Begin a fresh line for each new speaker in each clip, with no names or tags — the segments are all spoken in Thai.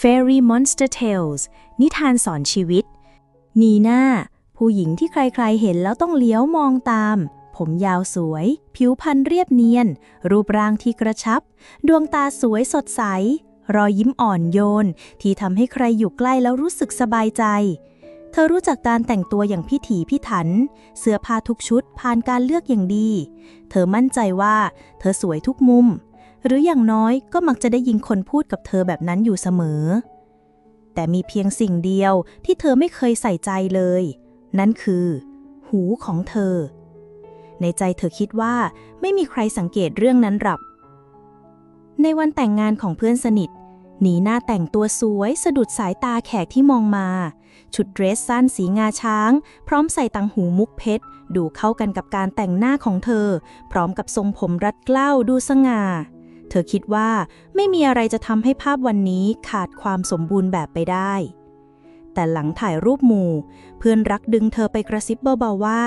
Fairy Monster Tales นิทานสอนชีวิต นีน่า ผู้หญิงที่ใครๆเห็นแล้วต้องเลี้ยวมองตาม ผมยาวสวย ผิวพรรณเรียบเนียน รูปร่างที่กระชับ ดวงตาสวยสดใส รอยยิ้มอ่อนโยน ที่ทำให้ใครอยู่ใกล้แล้วรู้สึกสบายใจ เธอรู้จักการแต่งตัวอย่างพิถีพิถัน เสื้อผ้าทุกชุดผ่านการเลือกอย่างดี เธอมั่นใจว่า เธอสวยทุกมุม หรืออย่างน้อยก็มักจะได้ยินคนพูดกับเธอแบบนั้นอยู่เสมอ แต่มีเพียงสิ่งเดียวที่เธอไม่เคยใส่ใจเลย นั่นคือ หูของเธอ ในใจเธอคิดว่าไม่มีใครสังเกตเรื่องนั้นหรับในวันแต่งงานของเพื่อนสนิทหนีหน้าแต่งตัวสวยสะดุดสายตาแขกที่มองมา ชุดเดรสสั้นสีงาช้าง พร้อมใส่ตังหูมุกเพชร ดูเข้ากันกับการแต่งหน้าของเธอ พร้อมกับทรงผมรัดเกล้าดูสง่า เธอคิดว่าไม่มีอะไรจะทำให้ภาพวันนี้ขาดความสมบูรณ์แบบไปได้ แต่หลังถ่ายรูปหมู่ เพื่อนรักดึงเธอไปกระซิบเบาๆว่า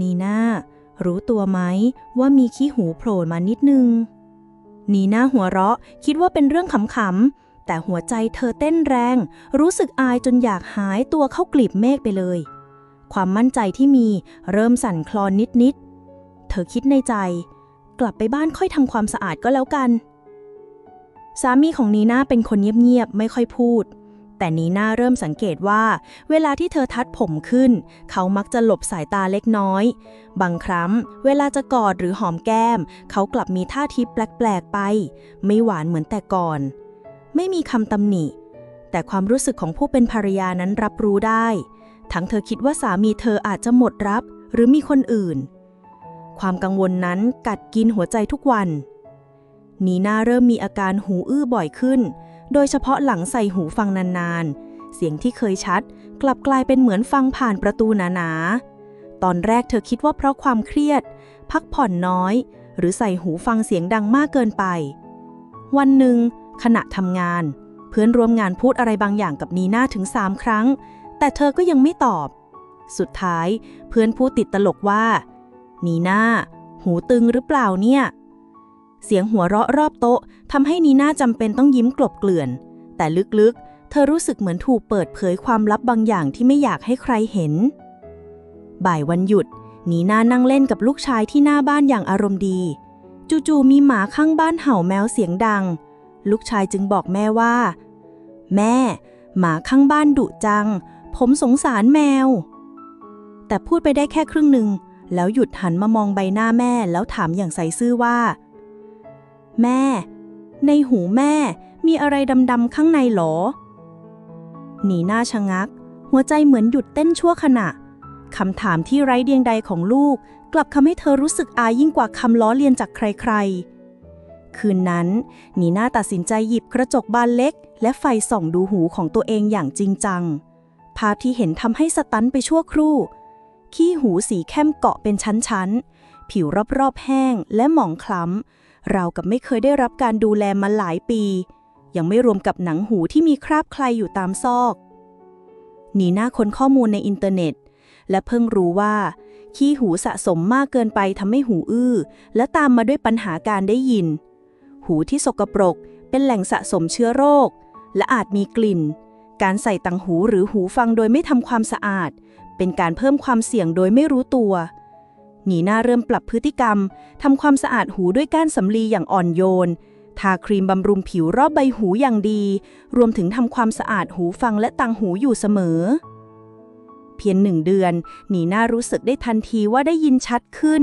นีน่ารู้ตัวไหมว่ามีขี้หูโผล่มานิดนึง นีน่าหัวเราะคิดว่าเป็นเรื่องขำๆ แต่หัวใจเธอเต้นแรง รู้สึกอายจนอยากหายตัวเข้ากลีบเมฆไปเลย ความมั่นใจที่มีเริ่มสั่นคลอนนิดๆ เธอคิดในใจ กลับไปบ้านค่อยทำความสะอาดก็แล้วกัน สามีของนีน่าเป็นคนเงียบๆ ไม่ค่อยพูด แต่นีน่าเริ่มสังเกตว่า เวลาที่เธอทัดผมขึ้น เขามักจะหลบสายตาเล็กน้อย บางครั้งเวลาจะกอดหรือหอมแก้ม เขากลับมีท่าทีแปลกๆไป ไม่หวานเหมือนแต่ก่อน ไม่มีคำตำหนิ แต่ความรู้สึกของผู้เป็นภรรยานั้นรับรู้ได้ ทั้งเธอคิดว่าสามีเธออาจจะหมดรับ หรือมีคนอื่น ความกังวลนั้นกัดกินหัวใจทุกวัน นีน่าเริ่มมีอาการหูอื้อบ่อยขึ้น โดยเฉพาะหลังใส่หูฟังนานๆ เสียงที่เคยชัด กลับกลายเป็นเหมือนฟังผ่านประตูหนาๆ ตอนแรกเธอคิดว่าเพราะความเครียด พักผ่อนน้อย หรือใส่หูฟังเสียงดังมากเกินไป วันหนึ่ง ขณะทำงาน เพื่อนร่วมงานพูดอะไรบางอย่างกับนีน่าถึงสามครั้ง แต่เธอก็ยังไม่ตอบ สุดท้ายเพื่อนพูดติดตลกว่า นีน่า หูตึงหรือเปล่าเนี่ย เสียงหัวเราะรอบโต๊ะทำให้นีน่าจำเป็นต้องยิ้มกลบเกลื่อน แต่ลึกๆ เธอรู้สึกเหมือนถูกเปิดเผยความลับบางอย่างที่ไม่อยากให้ใครเห็น บ่ายวันหยุด นีน่านั่งเล่นกับลูกชายที่หน้าบ้านอย่างอารมณ์ดี จู่ๆมีหมาข้างบ้านเห่าแมวเสียงดัง ลูกชายจึงบอกแม่ว่า แม่ หมาข้างบ้านดุจัง ผมสงสารแมว แต่พูดไปได้แค่ครึ่งหนึ่ง แล้วหยุดหันมามองใบหน้าแม่แล้วถามอย่างใส่ซื่อว่า แม่ ในหูแม่ มีอะไรดำๆข้างในหรอ หนีหน้าชะงัก หัวใจเหมือนหยุดเต้นชั่วขณะคำถามที่ไร้เดียงใดของลูก กลับทำให้เธอรู้สึกอายยิ่งกว่าคำล้อเลียนจากใครๆ คืนนั้นหนีหน้าตัดสินใจหยิบกระจกบานเล็ก และไฟส่องดูหูของตัวเองอย่างจริงจัง ภาพที่เห็นทำให้สตันไปชั่วครู่ ขี้หูสีเข้มเกาะเป็นชั้นๆ ผิวรอบๆ แห้งและหมองคล้ำ เรากับไม่เคยได้รับการดูแลมาหลายปี ยังไม่รวมกับหนังหูที่มีคราบใครอยู่ตามซอกหนีหน้าค้นข้อมูลในอินเทอร์เน็ต และเพิ่งรู้ว่า ขี้หูสะสมมากเกินไปทำให้หูอื้อ และตามมาด้วยปัญหาการได้ยิน หูที่สกปรกเป็นแหล่งสะสมเชื้อโรค และอาจมีกลิ่น การใส่ตังหูหรือหูฟังโดยไม่ทำความสะอาด เป็นการเพิ่มความเสี่ยงโดยไม่รู้ตัวหนีหน้าเริ่มปรับพฤติกรรมทำความสะอาดหูด้วยก้านสำลีอย่างอ่อนโยน ทาครีมบำรุงผิวรอบใบหูอย่างดี รวมถึงทำความสะอาดหูฟังและตังหูอยู่เสมอ เพียงหนึ่งเดือนหนีหน้ารู้สึกได้ทันทีว่าได้ยินชัดขึ้น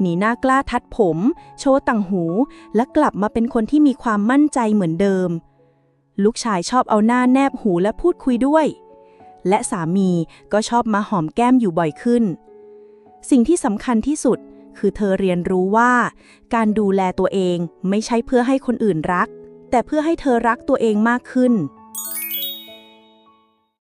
หนีหน้ากล้าทัดผม โชว์ตังหู และกลับมาเป็นคนที่มีความมั่นใจเหมือนเดิม ลูกชายชอบเอาหน้าแนบหูและพูดคุยด้วย และสามีก็ชอบมาหอมแก้มอยู่บ่อยขึ้น สิ่งที่สำคัญที่สุดคือเธอเรียนรู้ว่า การดูแลตัวเองไม่ใช่เพื่อให้คนอื่นรัก แต่เพื่อให้เธอรักตัวเองมากขึ้น